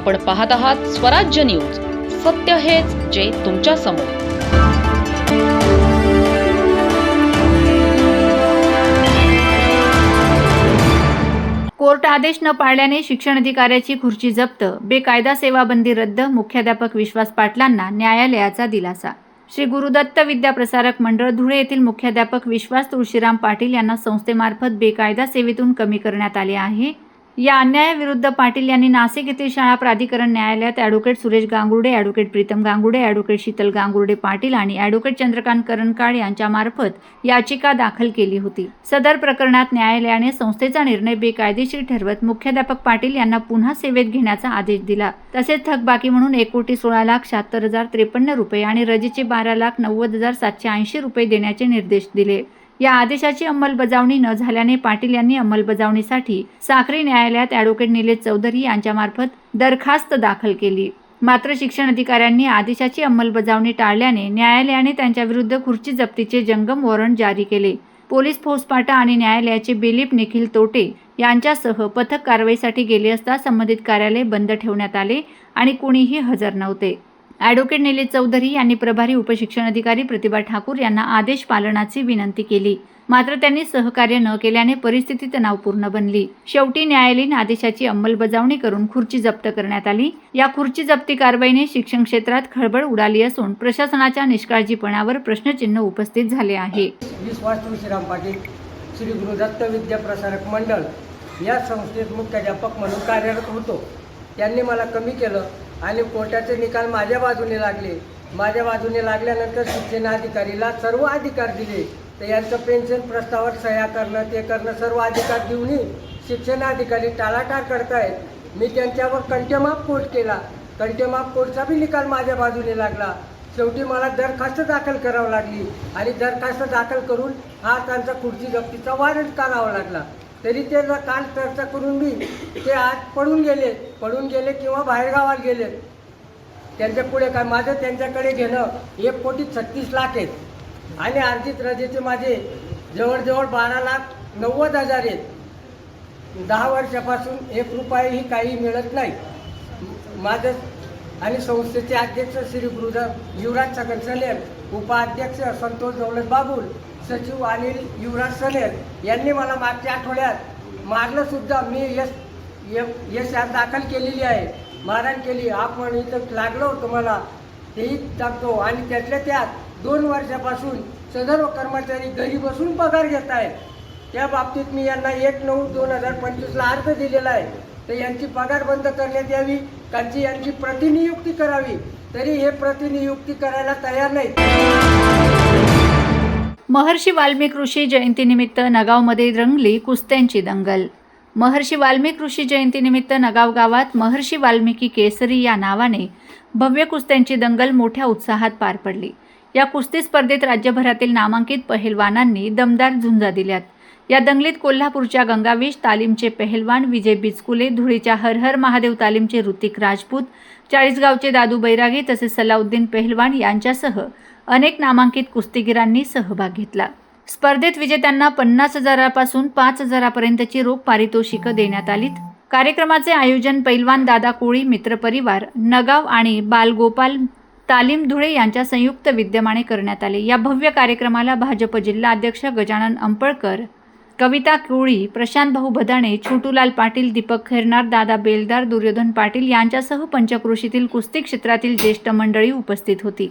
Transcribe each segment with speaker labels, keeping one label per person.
Speaker 1: आपण पाहत आहात स्वराज्य न्यूज. सत्य हेच जे तुमच्यासमोर.
Speaker 2: कोर्ट आदेश न पाळल्याने शिक्षण अधिकाऱ्याची खुर्ची जप्त बेकायदा सेवाबंदी रद्द मुख्याध्यापक विश्वास पाटलांना न्यायालयाचा दिलासा. श्री गुरुदत्त विद्याप्रसारक मंडळ धुळे येथील मुख्याध्यापक विश्वास तुळशीराम पाटील यांना संस्थेमार्फत बेकायदा सेवेतून कमी करण्यात आले आहे. या अन्यायाविरुद्ध पाटील यांनी नाशिक येथील शाळा प्राधिकरण न्यायालयात advocate Suresh Gangurde advocate Pritam Gangurde advocate Sheetal Gangurde Patil आणि ॲडव्होकेट चंद्रकांत करणकाळ यांच्यामार्फत याचिका दाखल केली होती. सदर प्रकरणात न्यायालयाने संस्थेचा निर्णय बेकायदेशीर ठरवत मुख्याध्यापक पाटील यांना पुन्हा सेवेत घेण्याचा आदेश दिला. तसेच थकबाकी म्हणून एक कोटी सोळा लाख शहात्तर हजार त्रेपन्न रुपये आणि रजेचे बारा लाख नव्वद हजार सातशे ऐंशी रुपये देण्याचे निर्देश दिले. या आदेशाची अंमलबजावणी न झाल्याने पाटील यांनी अंमलबजावणीसाठी साखरे न्यायालयात ॲडव्होकेट निलेश चौधरी यांच्यामार्फत दरखास्त दाखल केली. मात्र शिक्षण अधिकाऱ्यांनी आदेशाची अंमलबजावणी टाळल्याने न्यायालयाने त्यांच्याविरुद्ध खुर्ची जप्तीचे जंगम वॉरंट जारी केले. पोलीस फौजपाटा आणि न्यायालयाचे बिलीप निखिल तोटे यांच्यासह पथक कारवाईसाठी गेले असता संबंधित कार्यालय बंद ठेवण्यात आले आणि कुणीही हजर नव्हते. ॲडव्होकेट निलेश चौधरी यांनी प्रभारी उपशिक्षण अधिकारी प्रतिभा ठाकूर यांना आदेश पालनाची विनंती केली. मात्र त्यांनी सहकार्य न केल्याने परिस्थिती तणावपूर्ण बनली. शेवटी न्यायालयीन आदेशाची अंमलबजावणी करून खुर्ची जप्त करण्यात आली. या खुर्ची जप्ती कारवाईने शिक्षण क्षेत्रात खळबळ उडाली असून प्रशासनाच्या निष्काळजीपणावर प्रश्नचिन्ह उपस्थित झाले आहे.
Speaker 3: श्री गुरुदत्त विद्याप्रसारक मंडळ. या संस्थेत मुख्याध्यापक म्हणून कार्यरत होतो. त्यांनी मला कमी केलं. आणि कोर्टाचे निकाल माझ्या बाजूने लागले. माझ्या बाजूने लागल्यानंतर शिक्षणाधिकारीला सर्व अधिकार दिले. तर यांचं पेन्शन प्रस्तावावर सह्या करणं ते करणं सर्व अधिकार देऊनही शिक्षणाधिकारी टाळाटाळ करतायत. मी त्यांच्यावर कंटेमाफ कोर्ट केला. कंटेमाफ कोर्टचा बी निकाल माझ्या बाजूने लागला. शेवटी मला दरखास्त दाखल करावं लागली. आणि दरखास्त दाखल करून हा त्यांचा खुर्ची जप्तीचा वॉरंट काढावा लागला. तरी ते काल चर्चा करून मी ते आज पडून गेले. पडून गेले किंवा बाहेरगावात गेले. त्यांच्या पुढे काय? माझं त्यांच्याकडे घेणं एक कोटी छत्तीस लाख आहेत. आणि अर्जित रजेचे माझे जवळजवळ बारा लाख नव्वद हजार आहेत. दहा वर्षापासून एक रुपयाही काही मिळत नाही. माझं आणि संस्थेचे अध्यक्ष श्री गुरुद युवराज छगन सलेम उपाध्यक्ष संतोष दौलत बाबुल सचिव अनिल युवराज सलेम यांनी मला मागच्या आठवड्यात मारलं सुद्धा. मी यश य- यश यात दाखल केलेली आहे. मारण केली. आपण इथं लागलो होतो मला. तेही टाकतो. आणि त्यातल्या त्यात दोन वर्षापासून सदर कर्मचारी घरी बसून पगार घेत आहेत. त्या बाबतीत मी यांना एक नऊ दोन हजार पंचवीसला अर्ज दिलेला आहे. तर यांची पगार बंद करण्यात यावी त्यांची यांची प्रतिनियुक्ती करावी. तरी हे प्रतिनियुक्ती करायला तयार नाहीत.
Speaker 2: महर्षी वाल्मिक ऋषी जयंतीनिमित्त नगावमध्ये रंगली कुस्त्यांची दंगल. महर्षी वाल्मिक ऋषी जयंतीनिमित्त नगाव गावात महर्षी वाल्मिकी केसरी या नावाने भव्य कुस्त्यांची दंगल मोठ्या उत्साहात पार पडली. या कुस्ती स्पर्धेत राज्यभरातील नामांकित पहिलवानांनी दमदार झुंजा दिल्यात. या दंगलीत कोल्हापूरच्या गंगावीश तालीमचे पेहलवान विजय बिचकुले धुळीच्या हर हर महादेव तालीमचे ऋतिक राजपूत चाळीसगावचे दादू बैरागे तसेच सलाउद्दीन पेहलवान यांच्यासह अनेक नामांकित कुस्तीगिरांनी सहभाग घेतला. स्पर्धेत विजेत्यांना पन्नास हजारापासून पाच हजारापर्यंतची रोख पारितोषिकं देण्यात आलीत. कार्यक्रमाचे आयोजन पैलवान दादा कोळी मित्रपरिवार नगाव आणि बालगोपाल तालीम धुळे यांच्या संयुक्त विद्यमाने करण्यात आले. या भव्य कार्यक्रमाला भाजप जिल्हा अध्यक्ष गजानन अंपळकर कविता कोळी प्रशांत भाऊ भदाणे छोटूलाल पाटील दीपक खैरनार दादा बेलदार दुर्योधन पाटील यांच्यासह पंचक्रोशीतील कुस्ती क्षेत्रातील ज्येष्ठ मंडळी उपस्थित होती.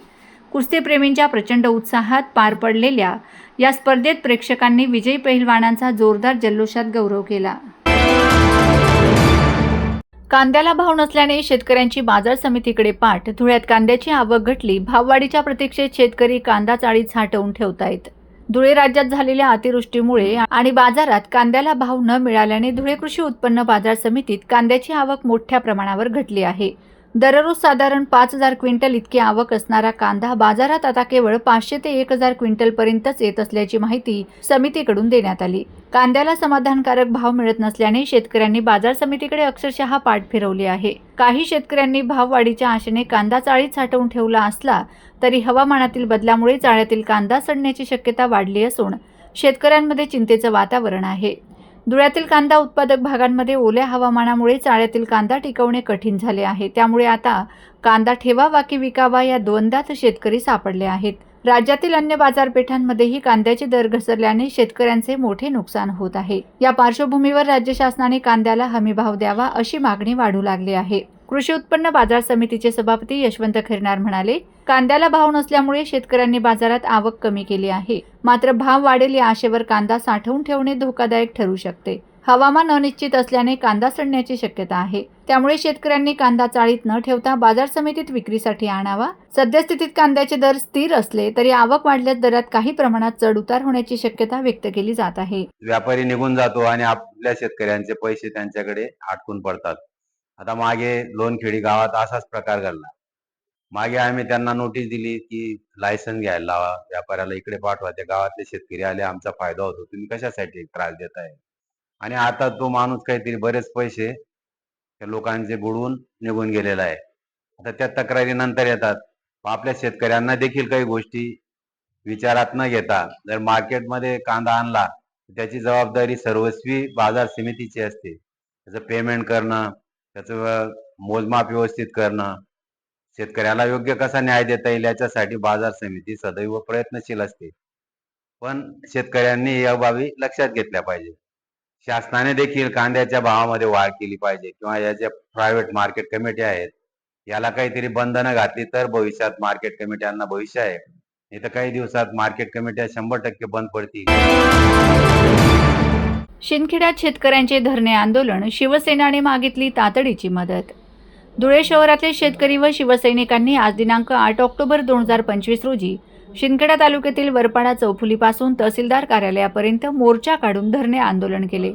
Speaker 2: कुस्तीप्रेमींच्या प्रचंड उत्साहात पार पडलेल्या या स्पर्धेत प्रेक्षकांनी विजयी पहिलवानांचा जोरदार जल्लोषात गौरव केला. कांद्याला भाव नसल्याने शेतकऱ्यांची बाजार समितीकडे पाठ. धुळ्यात कांद्याची आवक घटली. भाववाढीच्या प्रतीक्षेत शेतकरी कांदा चाळीत साठवून ठेवतायत. धुळे राज्यात झालेल्या अतिवृष्टीमुळे आणि बाजारात कांद्याला भाव न मिळाल्याने धुळे कृषी उत्पन्न बाजार समितीत कांद्याची आवक मोठ्या प्रमाणावर घटली आहे. दररोज साधारण पाच हजार क्विंटल इतकी आवक असणारा कांदा बाजारात आता केवळ पाचशे ते एक हजार क्विंटलपर्यंतच येत असल्याची माहिती समितीकडून देण्यात आली. कांद्याला समाधानकारक भाव मिळत नसल्याने शेतकऱ्यांनी बाजार समितीकडे अक्षरशः पाठ फिरवली आहे. काही शेतकऱ्यांनी भाववाढीच्या आशेने कांदा चाळीत साठवून ठेवला असला तरी हवामानातील बदलामुळे चाळ्यातील कांदा सडण्याची शक्यता वाढली असून शेतकऱ्यांमध्ये चिंतेचं वातावरण आहे. धुळ्यातील कांदा उत्पादक भागांमध्ये ओल्या हवामानामुळे चाळ्यातील कांदा टिकवणे कठीण झाले आहे. त्यामुळे आता कांदा ठेवावा की विकावा या द्वंद्वात शेतकरी सापडले आहेत. राज्यातील अन्य बाजारपेठांमध्येही कांद्याचे दर घसरल्याने शेतकऱ्यांचे मोठे नुकसान होत आहे. या पार्श्वभूमीवर राज्य शासनाने कांद्याला हमीभाव द्यावा अशी मागणी वाढू लागली आहे. कृषी उत्पन्न बाजार समितीचे सभापती यशवंत खिरनार म्हणाले कांद्याला भाव नसल्यामुळे शेतकऱ्यांनी बाजारात आवक कमी केली आहे. मात्र भाव वाढेल या आशेवर कांदा साठवून ठेवणे धोकादायक ठरू शकते. हवामान अनिश्चित असल्याने कांदा सडण्याची शक्यता आहे. त्यामुळे शेतकऱ्यांनी कांदा चाळीत न ठेवता बाजार समितीत विक्रीसाठी आणावा. सद्यस्थितीत कांद्याचे दर स्थिर असले तरी आवक वाढल्यास दरात काही प्रमाणात चढ उतार होण्याची शक्यता व्यक्त केली जात आहे.
Speaker 4: व्यापारी निघून जातो आणि आपल्या शेतकऱ्यांचे पैसे त्यांच्याकडे अटकून पडतात. आता मागे लोणखेडी गावात असाच प्रकार घडला. मागे आम्ही त्यांना नोटीस दिली की लायसन घ्यायला लावा व्यापाऱ्याला इकडे पाठवा त्या गावातले शेतकरी आले आमचा फायदा होतो तुम्ही कशासाठी त्रास देताय? आणि आता तो माणूस काहीतरी बरेच पैसे त्या लोकांचे बुडवून निघून गेलेला आहे. आता त्या तक्रारी नंतर येतात. आपल्या शेतकऱ्यांना देखील काही गोष्टी विचारात न घेता जर मार्केटमध्ये कांदा आणला त्याची जबाबदारी सर्वस्वी बाजार समितीची असते. त्याचं पेमेंट करणं त्याचं मोजमाप व्यवस्थित करणं शेतकऱ्याला योग्य कसा न्याय देता येईल याच्यासाठी बाजार समिती सदैव प्रयत्नशील असते. पण शेतकऱ्यांनी या बाबी लक्षात घेतल्या पाहिजे. शासनाने देखील कांद्याच्या भावामध्ये वाढ केली पाहिजे किंवा या ज्या प्रायव्हेट मार्केट कमिटी आहेत याला काहीतरी बंधनं घातली तर भविष्यात मार्केट कमिट्यांना भविष्य आहे. नाही तर काही दिवसात मार्केट कमिट्या शंभर टक्के बंद पडतील.
Speaker 2: शिंदखेड्यात शेतकऱ्यांचे धरणे आंदोलन शिवसेनाने मागितली तातडीची मदत. धुळे शहरातले शेतकरी व शिवसैनिकांनी आज दिनांक आठ ऑक्टोबर दोन हजार पंचवीस रोजी शिंदखेडा तालुक्यातील वरपाडा चौफुलीपासून तहसीलदार कार्यालयापर्यंत मोर्चा काढून धरणे आंदोलन केले.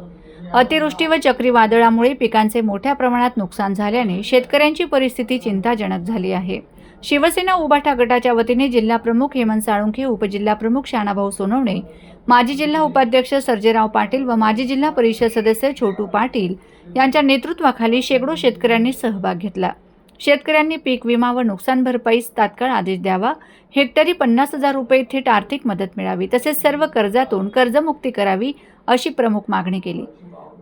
Speaker 2: अतिवृष्टी व चक्रीवादळामुळे पिकांचे मोठ्या प्रमाणात नुकसान झाल्याने शेतकऱ्यांची परिस्थिती चिंताजनक झाली आहे. शिवसेना उबाठा गटाच्या वतीने जिल्हाप्रमुख हेमंत साळुंखे उपजिल्हाप्रमुख शानाभाऊ सोनवणे माजी जिल्हा उपाध्यक्ष सर्जेराव पाटील व माजी जिल्हा परिषद सदस्य छोटू पाटील यांच्या नेतृत्वाखाली शेकडो शेतकऱ्यांनी सहभाग घेतला. शेतकऱ्यांनी पीक विमा व नुकसान भरपाईस तात्काळ आदेश द्यावा हेक्टरी पन्नास हजार रुपये थेट आर्थिक मदत मिळावी तसेच सर्व कर्जातून कर्जमुक्ती करावी अशी प्रमुख मागणी केली.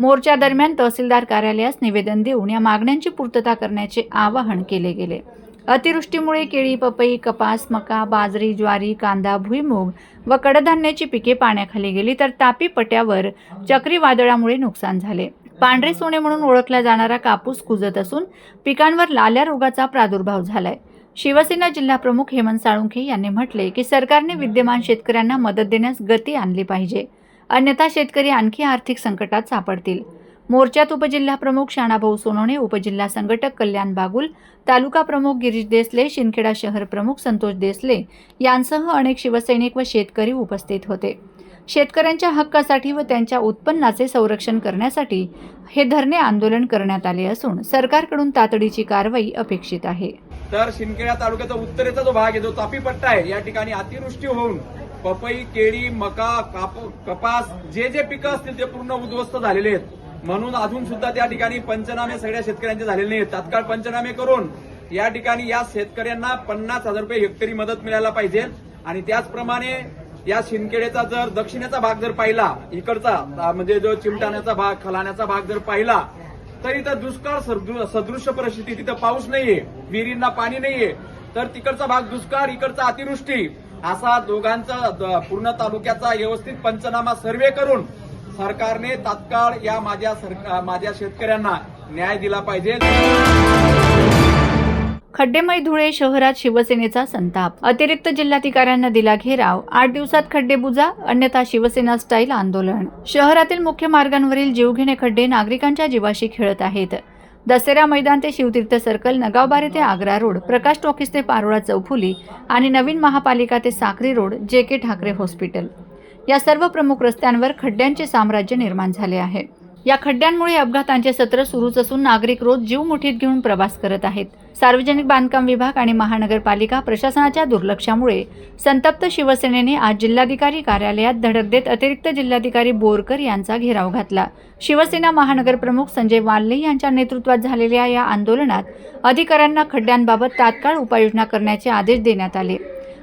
Speaker 2: मोर्चा दरम्यान तहसीलदार कार्यालयास निवेदन देऊन या मागण्यांची पूर्तता करण्याचे आवाहन केले गेले. अतिवृष्टीमुळे केळी पपई कपास मका बाजरी ज्वारी कांदा भुईमूग व कडधान्याची पिके पाण्याखाली गेली तर तापी पट्यावर चक्रीवादळामुळे नुकसान झाले. पांढरे सोने म्हणून ओळखला जाणारा कापूस कुजत असून पिकांवर लाल्या रोगाचा प्रादुर्भाव झालाय. शिवसेना जिल्हाप्रमुख हेमंत साळुंखे यांनी म्हटले की सरकारने विद्यमान शेतकऱ्यांना मदत देण्यास गती आणली पाहिजे. अन्यथा शेतकरी आणखी आर्थिक संकटात सापडतील. मोर्चात उपजिल्हाप्रमुख शाणाभाऊ सोनवणे उपजिल्हा संघटक कल्याण बागुल तालुका प्रमुख गिरीश देसले शिंदखेडा शहर प्रमुख संतोष देसले यांसह अनेक शिवसैनिक व शेतकरी उपस्थित होते. शेतकऱ्यांच्या हक्कासाठी व त्यांच्या उत्पन्नाचे संरक्षण करण्यासाठी हे धरणे आंदोलन करण्यात आले असून सरकारकडून तातडीची कारवाई अपेक्षित आहे.
Speaker 5: तर शिंदखेडा तालुक्याचा उत्तरेचा जो भाग आहे जो तापी पट्टा आहे या ठिकाणी अतिवृष्टी होऊन पपई केळी मका काप कपास जे जे पिकं असतील ते पूर्ण उद्ध्वस्त झालेले आहेत. म्हणून अजून सुद्धा त्या ठिकाणी पंचनामे सगळ्या शेतकऱ्यांचे झालेले नाहीत. तात्काळ पंचनामे करून या ठिकाणी या शेतकऱ्यांना पन्नास हजार रुपये हेक्टरी मदत मिळायला पाहिजे. आणि त्याचप्रमाणे या शिंदखेड्याचा जर दक्षिणेचा भाग जर पाहिला इकडचा म्हणजे जो चिमटाण्याचा भाग खलाण्याचा भाग जर पाहिला तर इथं दुष्काळ सदृ- सदृश्य परिस्थिती तिथं पाऊस नाहीये विहिरींना पाणी नाहीये. तर तिकडचा भाग दुष्काळ इकडचा अतिवृष्टी असा दोघांचा पूर्ण तालुक्याचा व्यवस्थित पंचनामा सर्वे करून सरकारने तात्काळ या माझ्या सर- माझ्या शेतकऱ्यांना न्याय दिला पाहिजे.
Speaker 2: खड्डेमय धुळे शहरात शिवसेनेचा संताप. अतिरिक्त जिल्हाधिकाऱ्यांना दिला घेराव. आठ दिवसात खड्डे बुजा अन्यथा शिवसेना स्टाईल आंदोलन. शहरातील मुख्य मार्गांवरील जीवघेणे खड्डे नागरिकांच्या जीवाशी खेळत आहेत. दसेरा मैदान ते शिवतीर्थ सर्कल नगावबारे ते आग्रा रोड प्रकाश टॉकीज ते पारोळा चौफुली आणि नवीन महापालिका ते साक्री रोड जे के ठाकरे हॉस्पिटल. या सर्व प्रमुख रस्त्यांवर खड्ड्यांचे साम्राज्य निर्माण झाले आहे. या खड्ड्यांमुळे अपघातांचे सत्र सुरूच असून नागरिक रोज जीव मुठीत घेऊन प्रवास करत आहेत. सार्वजनिक बांधकाम विभाग आणि महानगरपालिका प्रशासनाच्या दुर्लक्षामुळे संतप्त शिवसेनेने आज जिल्हाधिकारी कार्यालयात धडक देत अतिरिक्त जिल्हाधिकारी बोरकर यांचा घेराव घातला. शिवसेना महानगर प्रमुख संजय वाल्ले यांच्या नेतृत्वात झालेल्या या आंदोलनात अधिकाऱ्यांना खड्ड्यांबाबत तात्काळ उपाययोजना करण्याचे आदेश देण्यात आले.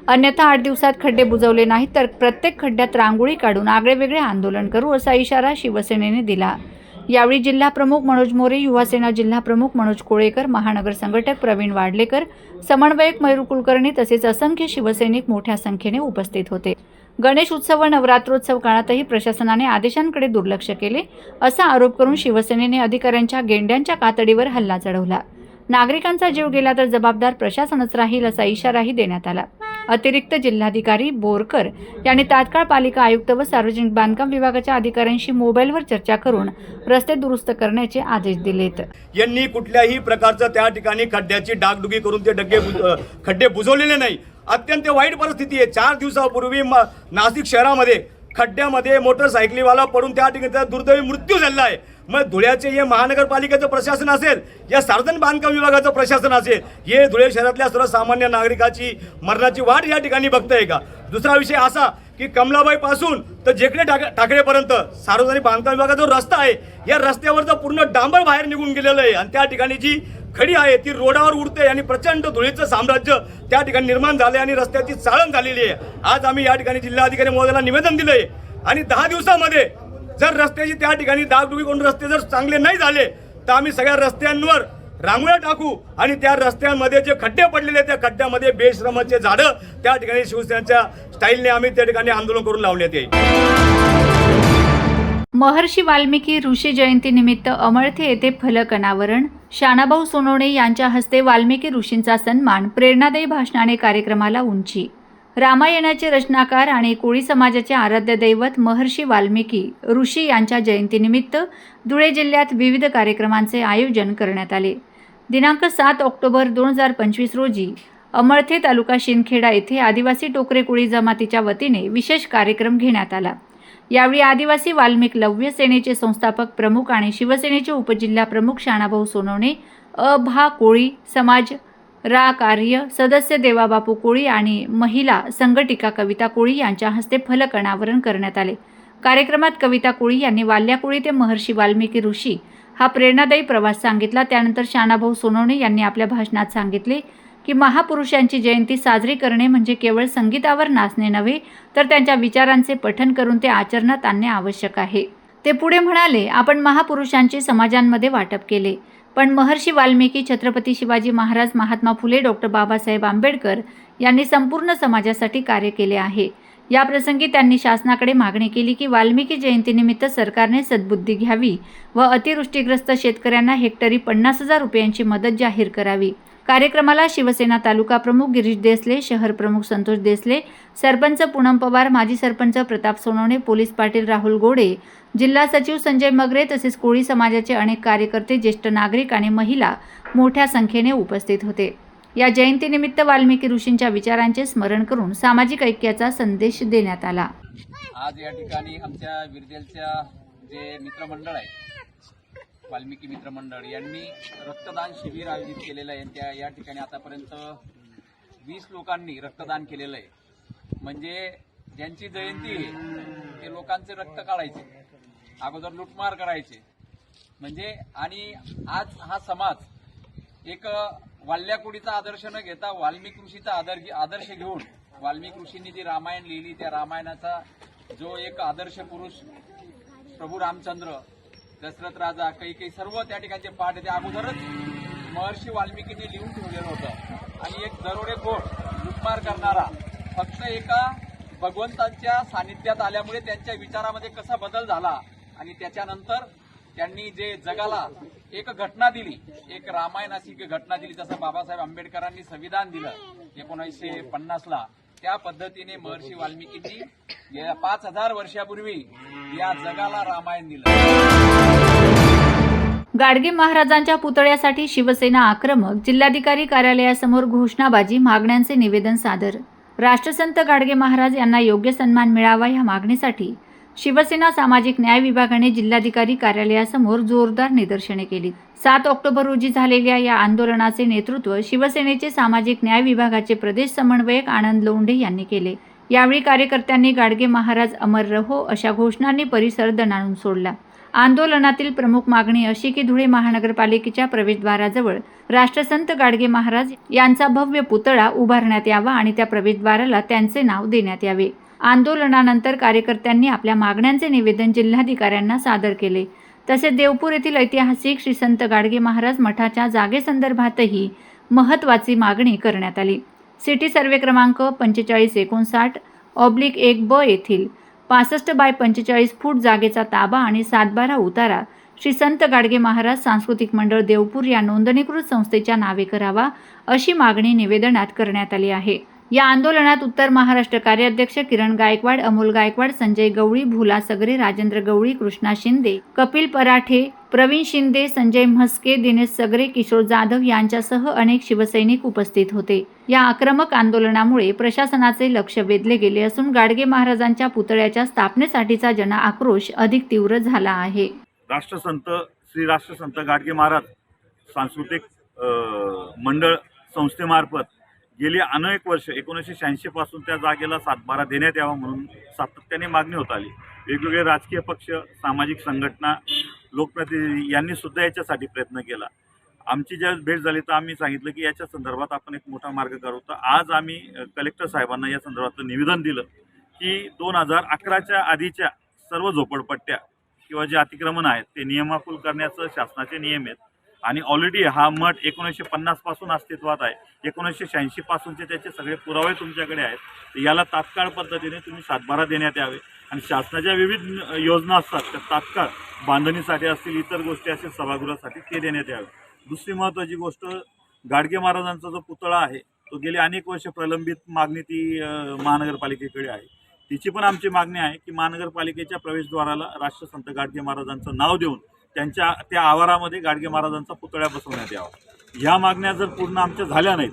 Speaker 2: अन्यथा आठ दिवसात खड्डे बुजवले नाहीत तर प्रत्येक खड्ड्यात रांगोळी काढून आगळेवेगळे आंदोलन करू असा इशारा शिवसेनेने दिला. यावेळी जिल्हा प्रमुख मनोज मोरे युवासेना जिल्हा प्रमुख मनोज कोळेकर महानगर संघटक प्रवीण वाडलेकर समन्वयक मयूर कुलकर्णी तसेच असंख्य शिवसैनिक मोठ्या संख्येने उपस्थित होते. गणेश उत्सव व नवरात्रोत्सव काळातही प्रशासनाने आदेशांकडे दुर्लक्ष केले असा आरोप करून शिवसेनेने अधिकाऱ्यांच्या गेंड्यांच्या कातडीवर हल्ला चढवला. नागरिकांचा जीव गेला तर जबाबदार प्रशासनच राहील असा इशाराही देण्यात आला. अतिरिक्त जिल्हाधिकारी बोरकर यांनी तात्काळ पालिका आयुक्त व सार्वजनिक बांधकाम विभागाच्या अधिकाऱ्यांशी मोबाईलवर चर्चा करून रस्ते दुरुस्त करण्याचे आदेश दिलेत.
Speaker 6: यांनी कुठल्याही प्रकारचं त्या ठिकाणी खड्ड्याची डागडुगी करून ते डग्गे बुज- खड्डे बुजवलेले नाही. अत्यंत वाईट परिस्थिती आहे. चार दिवसापूर्वी म- नाशिक शहरामध्ये खड्ड्यामध्ये मोटरसायकलीवाला पडून त्या ठिकाणी दुर्दैवी मृत्यू झाला आहे. मग धुळ्याचे हे महानगरपालिकेचं प्रशासन असेल या सार्वजनिक बांधकाम विभागाचं प्रशासन असेल हे धुळे शहरातल्या सर्वसामान्य नागरिकाची मरणाची वाट या ठिकाणी बघताय का? दुसरा विषय असा की कमलाबाई पासून तर जेकडे ठाक ठाकरेपर्यंत सार्वजनिक बांधकाम विभागाचा जो रस्ता आहे या रस्त्यावरचं पूर्ण डांबर बाहेर निघून गेलेलं आहे. आणि त्या ठिकाणी जी खडी आहे ती रोडावर उडते आणि प्रचंड धुळीचं साम्राज्य त्या ठिकाणी निर्माण झाले आणि रस्त्याची चाळण झालेली आहे. आज आम्ही या ठिकाणी जिल्हाधिकारी महोदयाला निवेदन दिलंय. आणि दहा दिवसामध्ये जर रस्त्याची त्या ठिकाणी डागडुगी करून रस्ते जर चांगले नाही झाले तर आम्ही सगळ्या रस्त्यांवर रांगोळ्या टाकू आणि त्या रस्त्यांमध्ये जे खड्डे पडलेले त्या खड्ड्यामध्ये बेश्रमाचे झाडं त्या ठिकाणी शिवसेनेच्या स्टाईलने आम्ही त्या ठिकाणी आंदोलन करून लावण्यात येईल.
Speaker 2: महर्षी वाल्मिकी ऋषी जयंतीनिमित्त अमळथे येथे फलक अनावरण. शानाभाऊ सोनवणे यांच्या हस्ते वाल्मिकी ऋषींचा सन्मान. प्रेरणादायी भाषणाने कार्यक्रमाला उंची. रामायणाचे रचनाकार आणि कोळी समाजाचे आराध्य दैवत महर्षी वाल्मिकी ऋषी यांच्या जयंतीनिमित्त धुळे जिल्ह्यात विविध कार्यक्रमांचे आयोजन करण्यात आले. दिनांक सात ऑक्टोबर दोन हजार पंचवीस रोजी अमळथे तालुका शिंदखेडा येथे आदिवासी टोकरे कोळी जमातीच्या वतीने विशेष कार्यक्रम घेण्यात आला. यावेळी आदिवासी वाल्मिक लव्य सेनेचे संस्थापक प्रमुख आणि शिवसेनेचे उपजिल्हा प्रमुख शाणाभाऊ सोनवणे अ भा कोळी समाज रा कार्य सदस्य देवाबापू कोळी आणि महिला संघटिका कविता कोळी यांच्या हस्ते फलक अनावरण करण्यात आले. कार्यक्रमात कविता कोळी यांनी वाल्या कोळी ते महर्षी वाल्मिकी ऋषी हा प्रेरणादायी प्रवास सांगितला. त्यानंतर शाणाभाऊ सोनवणे यांनी आपल्या भाषणात सांगितले की महापुरुषांची जयंती साजरी करणे म्हणजे केवळ संगीतावर नाचणे नव्हे तर त्यांच्या विचारांचे पठन करून ते आचरणात आणणे आवश्यक आहे. ते पुढे म्हणाले आपण महापुरुषांचे समाजांमध्ये वाटप केले. पण महर्षी वाल्मिकी छत्रपती शिवाजी महाराज महात्मा फुले डॉक्टर बाबासाहेब आंबेडकर यांनी संपूर्ण समाजासाठी कार्य केले आहे. या प्रसंगी त्यांनी शासनाकडे मागणी केली की वाल्मिकी जयंतीनिमित्त सरकारने सद्बुद्धी घ्यावी व अतिवृष्टीग्रस्त शेतकऱ्यांना हेक्टरी पन्नास हजार रुपयांची मदत जाहीर करावी. कार्यक्रमाला शिवसेना तालुका प्रमुख गिरीश देसले शहर प्रमुख संतोष देसले सरपंच पूनम पवार माजी सरपंच प्रताप सोनवणे पोलीस पाटील राहुल गोडे जिल्हा सचिव संजय मगरे तसेच कोळी समाजाचे अनेक कार्यकर्ते ज्येष्ठ नागरिक आणि महिला मोठ्या संख्येने उपस्थित होते. या जयंतीनिमित्त वाल्मिकी ऋषींच्या विचारांचे स्मरण करून सामाजिक ऐक्याचा संदेश देण्यात आला.
Speaker 7: आज या ठिकाणी आमच्या विरजेलच्या जे मित्रमंडळ आहे वाल्मिकी मित्रमंडळ यांनी रक्तदान शिबिर आयोजित केलेलं आहे. त्या या ठिकाणी आतापर्यंत वीस लोकांनी रक्तदान केलेलं आहे. म्हणजे ज्यांची जयंती आहे ते लोकांचे रक्त काढायचे. अगोदर लुटमार करायचे. म्हणजे आणि आज हा समाज एक वाल्याकुडीचा आदर्श न घेता वाल्मिक ऋषीचा आदर आदर्श घेऊन वाल्मिक ऋषींनी जी रामायण लिहिली त्या रामायणाचा जो एक आदर्श पुरुष प्रभू रामचंद्र दशरथ राजा काही काही सर्व त्या ठिकाणचे पाठ ते अगोदरच महर्षी वाल्मिकींनी लिहून ठेवलेलं होतं. आणि एक दरोडेखोर लुटमार करणारा फक्त एका भगवंतांच्या सानिध्यात आल्यामुळे त्यांच्या विचारामध्ये कसा बदल झाला आणि त्याच्यानंतर त्यांनी जे जगाला एक घटना दिली एक रामायणाची घटना दिली जसं बाबासाहेब आंबेडकरांनी संविधान दिलं एकोणीसशे पन्नासला त्या पद्धतीने महर्षी वाल्मिकींनी पाच हजार वर्षापूर्वी या जगाला रामायण दिलं.
Speaker 2: गाडगे महाराजांच्या पुतळ्यासाठी शिवसेना आक्रमक जिल्हाधिकारी कार्यालयासमोर घोषणाबाजी मागण्यांचे निवेदन सादर. राष्ट्रसंत गाडगे महाराज यांना योग्य सन्मान मिळावा या मागणीसाठी शिवसेना सामाजिक न्याय विभागाने जिल्हाधिकारी कार्यालयासमोर जोरदार निदर्शने केली. सात ऑक्टोबर रोजी झालेल्या या आंदोलनाचे नेतृत्व शिवसेनेचे सामाजिक न्याय विभागाचे प्रदेश समन्वयक आनंद लोंढे यांनी केले. यावेळी कार्यकर्त्यांनी गाडगे महाराज अमर रहो अशा घोषणांनी परिसर दणाणून सोडला. आंदोलनातील प्रमुख मागणी अशी की धुळे महानगरपालिकेच्या प्रवेशद्वाराजवळ राष्ट्रसंत गाडगे महाराज यांचा भव्य पुतळा उभारण्यात यावा आणि त्या प्रवेशद्वाराला त्यांचे नाव देण्यात यावे. आंदोलनानंतर कार्यकर्त्यांनी आपल्या मागण्यांचे निवेदन जिल्हाधिकाऱ्यांना सादर केले. तसेच देवपूर येथील ऐतिहासिक श्री संत गाडगे महाराज मठाच्या जागेसंदर्भातही महत्त्वाची मागणी करण्यात आली. सिटी सर्वे क्रमांक पंचेचाळीस एकोणसाठ ऑब्लिक एक ब येथील पासष्ट बाय पंचेचाळीस फूट जागेचा ताबा आणि सातबारा उतारा श्री संत गाडगे महाराज सांस्कृतिक मंडळ देवपूर या नोंदणीकृत संस्थेच्या नावे करावा अशी मागणी निवेदनात करण्यात आली आहे. या आंदोलनात उत्तर महाराष्ट्र कार्याध्यक्ष किरण गायकवाड अमोल गायकवाड संजय गवळी भुला सगरे राजेंद्र गवळी कृष्णा शिंदे कपिल पराठे प्रवीण शिंदे संजय म्हस्के दिनेश सगरे किशोर जाधव यांच्यासह अनेक शिवसैनिक उपस्थित होते. या आक्रमक आंदोलनामुळे प्रशासनाचे लक्ष वेधले गेले असून गाडगे महाराजांच्या पुतळ्याच्या स्थापनेसाठीचा जन आक्रोश अधिक तीव्र झाला आहे.
Speaker 8: राष्ट्रसंत श्री राष्ट्रसंत गाडगे महाराज सांस्कृतिक मंडळ संस्थेमार्फत गेली अनेक वर्ष एकोणीसशे शहाऐंशी पासून त्या जागेला सातबारा देण्यात यावा म्हणून सातत्याने मागणी होत आली. वेगवेगळे राजकीय पक्ष सामाजिक संघटना लोकप्रतिनिधी यांनी सुद्धा याच्यासाठी प्रयत्न केला. आमची ज्यावेळेस भेट झाली तर आम्ही सांगितलं की याच्या संदर्भात आपण एक मोठा मार्ग करू तर आज आम्ही कलेक्टर साहेबांना या संदर्भातलं निवेदन दिलं की दोन हजार अकराच्या आधीच्या सर्व झोपडपट्ट्या किंवा जे अतिक्रमण आहेत ते नियमाकुल करण्याचं शासनाचे नियम आहेत. आणि ऑलरेडी हा मठ एकोणीसशे पन्नासपासून अस्तित्वात आहे. एकोणीसशे शहाऐंशी पासूनचे त्याचे सगळे पुरावे तुमच्याकडे आहेत. याला तात्काळ पद्धतीने तुम्ही सातबारा देण्यात यावे. आणि शासनाच्या विविध योजना असतात त्या तात्काळ बांधणीसाठी असतील इतर गोष्टी असतील सभागृहासाठी ते देण्यात यावे. दुसरी महत्त्वाची गोष्ट गाडगे महाराजांचा जो पुतळा आहे तो गेली अनेक वर्ष प्रलंबित मागणी ती महानगरपालिकेकडे आहे. तिची पण आमची मागणी आहे की महानगरपालिकेच्या प्रवेशद्वाराला राष्ट्रसंत गाडगे महाराजांचं नाव देऊन त्यांच्या त्या आवारामध्ये गाडगे महाराजांचा पुतळ्या बसवण्यात यावा. ह्या मागण्या जर पूर्ण आमच्या झाल्या नाहीत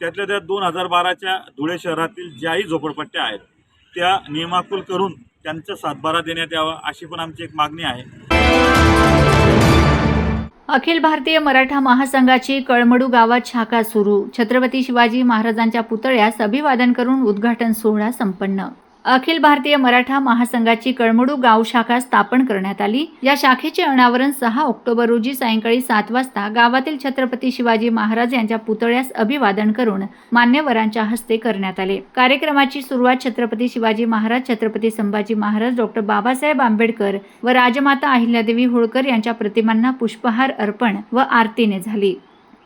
Speaker 8: त्यातल्या त्या दोन हजार बाराच्या धुळे शहरातील ज्याही झोपडपट्ट्या आहेत त्या नियमाकुल करून त्यांचा सातबारा देण्यात यावा अशी पण आमची एक मागणी आहे.
Speaker 2: अखिल भारतीय मराठा महासंघाची कळमडू गावात शाखा सुरू. छत्रपती शिवाजी महाराजांच्या पुतळ्यास अभिवादन करून उद्घाटन सोहळा संपन्न. अखिल भारतीय मराठा महासंघाची कळमडू गाव शाखा स्थापन करण्यात आली. या शाखेचे अनावरण सहा ऑक्टोबर रोजी सायंकाळी सात वाजता गावातील छत्रपती शिवाजी महाराज यांच्या पुतळ्यास अभिवादन करून मान्यवरांच्या हस्ते करण्यात आले. कार्यक्रमाची सुरुवात छत्रपती शिवाजी महाराज छत्रपती संभाजी महाराज डॉक्टर बाबासाहेब आंबेडकर व राजमाता अहिल्यादेवी होळकर यांच्या प्रतिमांना पुष्पहार अर्पण व आरतीने झाली.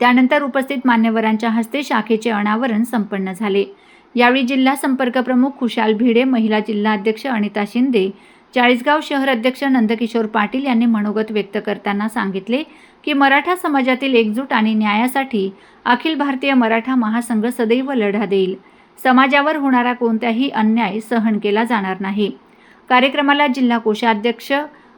Speaker 2: त्यानंतर उपस्थित मान्यवरांच्या हस्ते शाखेचे अनावरण संपन्न झाले. यावेळी जिल्हा संपर्क प्रमुख खुशाल भिडे महिला जिल्हा अध्यक्ष अनिता शिंदे चाळीसगाव शहर अध्यक्ष नंदकिशोर पाटील यांनी मनोगत व्यक्त करताना सांगितले की मराठा समाजातील एकजूट आणि न्यायासाठी अखिल भारतीय मराठा महासंघ सदैव लढा देईल. समाजावर होणारा कोणताही अन्याय सहन केला जाणार नाही. कार्यक्रमाला जिल्हा कोषाध्यक्ष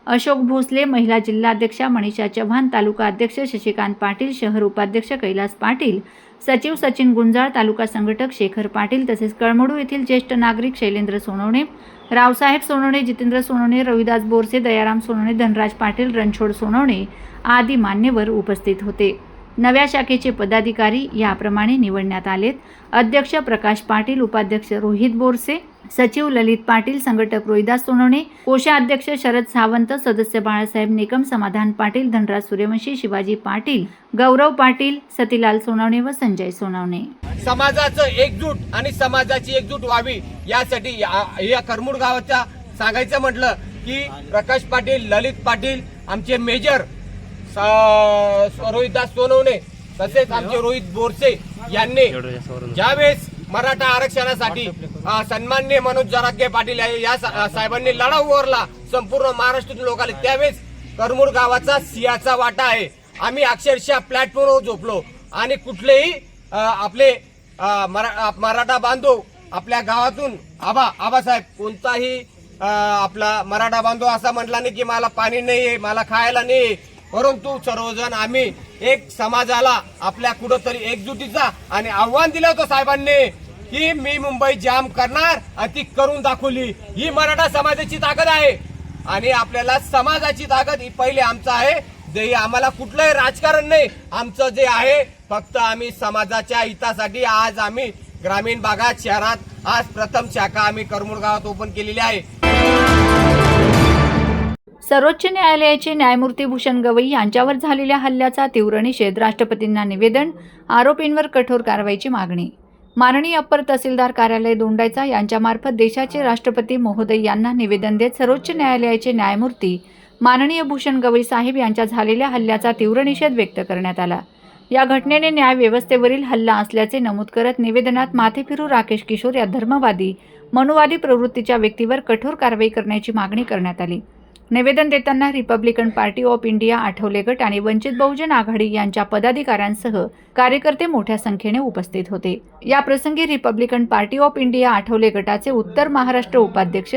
Speaker 2: अशोक भोसले महिला जिल्हाध्यक्षा मनीषा चव्हाण तालुका अध्यक्ष शशिकांत पाटील शहर उपाध्यक्ष कैलास पाटील सचिव सचिन गुंजाळ तालुका संघटक शेखर पाटील तसेच कळमडू येथील ज्येष्ठ नागरिक शैलेंद्र सोनवणे रावसाहेब सोनवणे जितेंद्र सोनवणे रविदास बोरसे दयाराम सोनवणे धनराज पाटील रणछोड सोनवणे आदी मान्यवर उपस्थित होते. नव्या शाखेचे पदाधिकारी याप्रमाणे निवडण्यात आलेत. अध्यक्ष प्रकाश पाटील उपाध्यक्ष रोहित बोरसे सचिव ललित पाटील संघटक रोहिदास सोनवणे कोषाध्यक्ष शरद सावंत सदस्य बाळासाहेब निकम समाधान पाटील धनराज सूर्यवंशी शिवाजी पाटील गौरव पाटील सतीलाल सोनवणे व संजय सोनवणे.
Speaker 9: समाजाचं एकजूट आणि समाजाची एकजूट व्हावी यासाठी या या करमुड गावाच्या सांगायचं म्हटलं की प्रकाश पाटील ललित पाटील आमचे मेजर रोहितदास सोनवणे तसेच आमचे रोहित बोरसे यांनी ज्यावेळेस मराठा आरक्षणासाठी अ, सन्माननीय मनोज जरागे पाटील या साहेबांनी लढा उभारला संपूर्ण महाराष्ट्रातील लोकांनी त्यावेळेस करमुड गावाचा सिंहाचा वाटा आहे. आम्ही अक्षरशः प्लॅटफॉर्मवर झोपलो. आणि कुठलेही आपले मराठा बांधव आपल्या गावातून आबा आबासाहेब कोणताही आपला मराठा बांधव असा म्हटला नाही की मला पाणी नाहीये मला खायला नाही परंतु सर्वजण आम्ही एक समाजाला आपल्या कुठंतरी एकजुटीचा आणि आव्हान दिलं होतं साहेबांनी की मी मुंबई जाम करणार आणि ती करून दाखवली. ही मराठा समाजाची ताकद आहे. आणि आपल्याला समाजाची ताकद ही पहिले आमचं आहे. जे आम्हाला कुठलंही राजकारण नाही. आमचं जे आहे फक्त आम्ही समाजाच्या हितासाठी आज आम्ही ग्रामीण भागात शहरात आज प्रथम शाखा आम्ही करमुळ गावात ओपन केलेली आहे.
Speaker 2: सर्वोच्च न्यायालयाचे न्यायमूर्ती भूषण गवई यांच्यावर झालेल्या हल्ल्याचा तीव्र निषेध राष्ट्रपतींना निवेदन आरोपींवर कठोर कारवाईची मागणी. माननीय अप्पर तहसीलदार कार्यालय दोंडायचा यांच्यामार्फत देशाचे राष्ट्रपती महोदय यांना निवेदन देत सर्वोच्च न्यायालयाचे न्यायमूर्ती माननीय भूषण गवई साहेब यांच्या झालेल्या हल्ल्याचा तीव्र निषेध व्यक्त करण्यात आला. या घटनेने न्यायव्यवस्थेवरील हल्ला असल्याचे नमूद करत निवेदनात माथेफिरू राकेश किशोर या धर्मवादी मनुवादी प्रवृत्तीच्या व्यक्तीवर कठोर कारवाई करण्याची मागणी करण्यात आली. निवेदन देताना Republican Party of India Athawale गट आणि वंचित बहुजन आघाडी यांच्या पदाधिकाऱ्यांसह कार्यकर्ते मोठ्या संख्येने उपस्थित होते. या प्रसंगी Republican Party of India Athawale गटाचे उत्तर महाराष्ट्र उपाध्यक्ष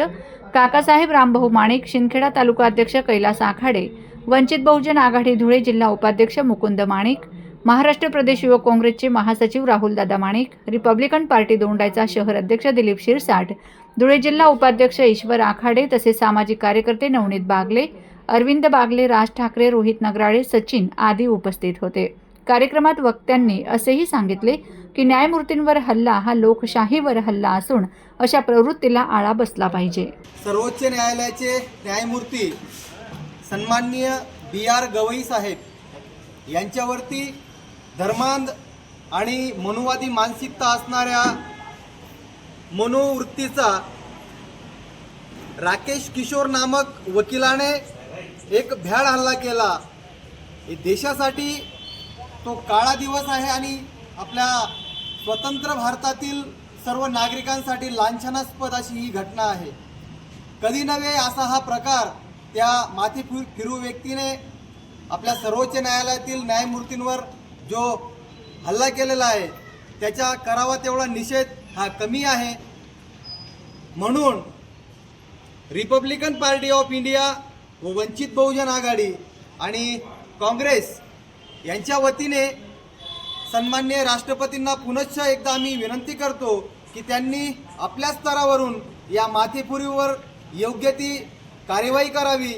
Speaker 2: काकासाहेब रामभाऊ माणिक शिंदखेडा तालुका अध्यक्ष कैलास आखाडे वंचित बहुजन आघाडी धुळे जिल्हा उपाध्यक्ष मुकुंद माणिक महाराष्ट्र प्रदेश युवक काँग्रेसचे महासचिव राहुलदादा माणिक रिपब्लिकन पार्टी दोंडायचा शहर अध्यक्ष दिलीप शिरसाट धुळे जिल्हा उपाध्यक्ष ईश्वर आखाडे तसेच सामाजिक कार्यकर्ते नवनीत बागले अरविंद बागले राज ठाकरे रोहित नगराळे सचिन आदी उपस्थित होते. कार्यक्रमात वक्त्यांनी असेही सांगितले की न्यायमूर्तींवर हल्ला हा लोकशाहीवर हल्ला असून अशा प्रवृत्तीला आळा बसला पाहिजे.
Speaker 10: सर्वोच्च न्यायालयाचे न्यायमूर्ती सन्माननीय बी आर गवई साहेब यांच्यावरती धर्मांध आणि मनुवादी मानसिकता असणाऱ्या मनोवृत्तीचा राकेश किशोर नामक वकिलाने एक भ्याड हल्ला केला. देशासाठी तो काळा दिवस आहे आणि आपल्या स्वतंत्र भारतातील सर्व नागरिकांसाठी लांछनास्पद अशी ही घटना आहे. कधी नव्हे असा हा प्रकार त्या माथी फिर फिरू व्यक्तीने आपल्या सर्वोच्च न्यायालयातील न्यायमूर्तींवर जो हल्ला केलेला आहे त्याच्या करावा तेवढा निषेध हा कमी आहे. म्हणून रिपब्लिकन पार्टी ऑफ इंडिया व वंचित बहुजन आघाडी आणि काँग्रेस यांच्या वतीने सन्मान्य राष्ट्रपतींना पुनश्च एकदा आम्ही विनंती करतो की त्यांनी आपल्या स्तरावरून या माथेपुरीवर योग्य ती कार्यवाही करावी.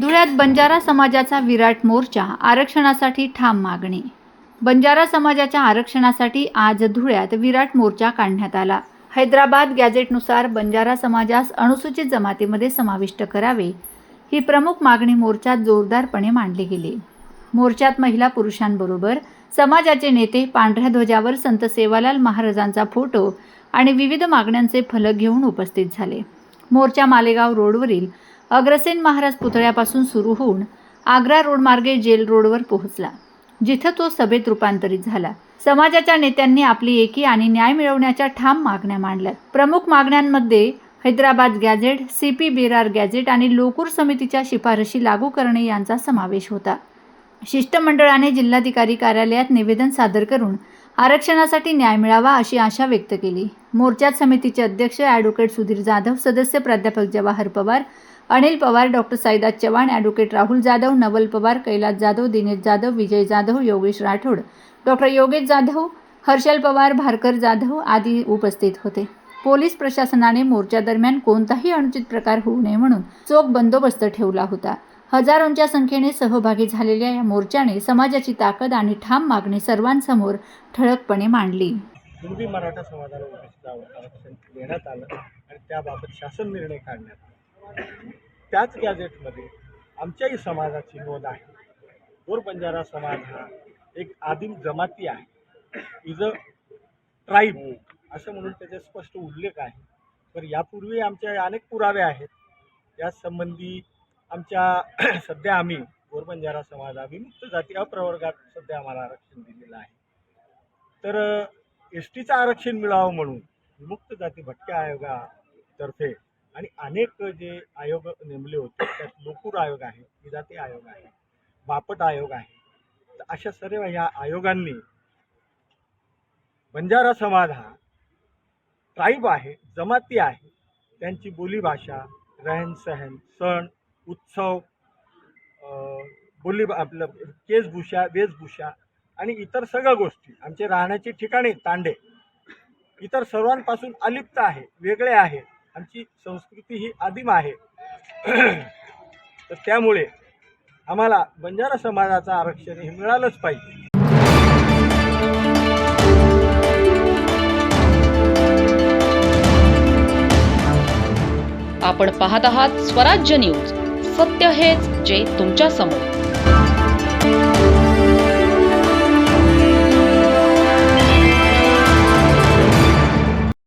Speaker 2: धुळ्यात बंजारा समाजाचा विराट मोर्चा आरक्षणासाठी ठाम मागणी. बंजारा समाजाच्या आरक्षणासाठी आज धुळ्यात विराट मोर्चा काढण्यात आला. हैदराबाद गॅझेटनुसार बंजारा समाजास अनुसूचित जमातीमध्ये समाविष्ट करावे ही प्रमुख मागणी मोर्चात जोरदारपणे मांडली गेली. मोर्चात महिला पुरुषांबरोबर समाजाचे नेते पांढऱ्या ध्वजावर संत सेवालाल महाराजांचा फोटो आणि विविध मागण्यांचे फलक घेऊन उपस्थित झाले. मोर्चा मालेगाव रोडवरील अग्रसेन महाराज पुतळ्यापासून सुरू होऊन आग्रा रोडमार्गे जेल रोडवर पोहोचला. जिथं तो सभेत रूपांतरित झाला. समाजाच्या नेत्यांनी आपली एकी आणि न्याय मिळवण्याच्या ठाम मागण्या मांडल्या. प्रमुख मागण्यांमध्ये Hyderabad gazette C P Berar gazette आणि लोकूर समितीच्या शिफारशी लागू करणे यांचा समावेश होता. शिष्टमंडळाने जिल्हाधिकारी कार्यालयात निवेदन सादर करून आरक्षणासाठी न्याय मिळावा अशी आशा व्यक्त केली. मोर्चात समितीचे अध्यक्ष ॲडव्होकेट सुधीर जाधव सदस्य प्राध्यापक Jawahar Pawar Anil Pawar doctor Saidas Chavan advocate Rahul Jadhav Naval Pawar Kailas Jadhav Dinesh Jadhav Vijay Jadhav Yogesh Rathod. Doctor Yogesh Jadhav Harshal Pawar Bharkar Jadhav आदी उपस्थित होते. पोलीस प्रशासनाने मोर्चादरम्यान कोणताही अनुचित प्रकार होऊ नये म्हणून चोख बंदोबस्त ठेवला होता. हजारोंच्या संख्येने सहभागी झालेल्या या मोर्चाने समाजाची ताकद आणि ठाम मागणी सर्वांसमोर ठळकपणे मांडली.
Speaker 11: पूर्वी मराठा समाजाला आरक्षण देण्यात आलं आणि त्याबाबत शासन निर्णय काढण्यात त्याच गॅझेटमध्ये आमच्याही समाजाची नोंद आहे. गोर बंजारा समाज हा एक आदिम जमाती आहे. इज अ ट्राईब असं म्हणून त्याचे स्पष्ट उल्लेख आहे. तर यापूर्वी आमचे अनेक पुरावे आहेत. या संबंधी आमच्या सध्या आम्ही गोरबंजारा समाज विमुक्त जाती अप्रवर्गात सध्या आम्हाला आरक्षण दिलेलं आहे. तर एस टीचं आरक्षण मिळावं म्हणून विमुक्त जाती भटक्या आयोगातर्फे आणि अनेक जे आयोग नेमले होते त्यात लोकूर आयोग आहे विजाती आयोग आहे बापट आयोग आहे. तर अशा सर्व ह्या आयोगांनी बंजारा समाज हा ट्राईब आहे जमाती आहे त्यांची बोलीभाषा रहन सहन सण उत्सव बोली आपलं केसभूषा वेशभूषा आणि इतर सगळ्या गोष्टी आमचे राहण्याची ठिकाणे तांडे इतर सर्वांपासून अलिप्त आहे वेगळे आहे. आमची संस्कृती ही आदिम आहे. तर त्यामुळे आम्हाला बंजारा समाजाचं आरक्षण हे मिळालंच पाहिजे.
Speaker 1: आपण पाहत आहात स्वराज्य न्यूज. सत्य हेच जे तुमच्यासमोर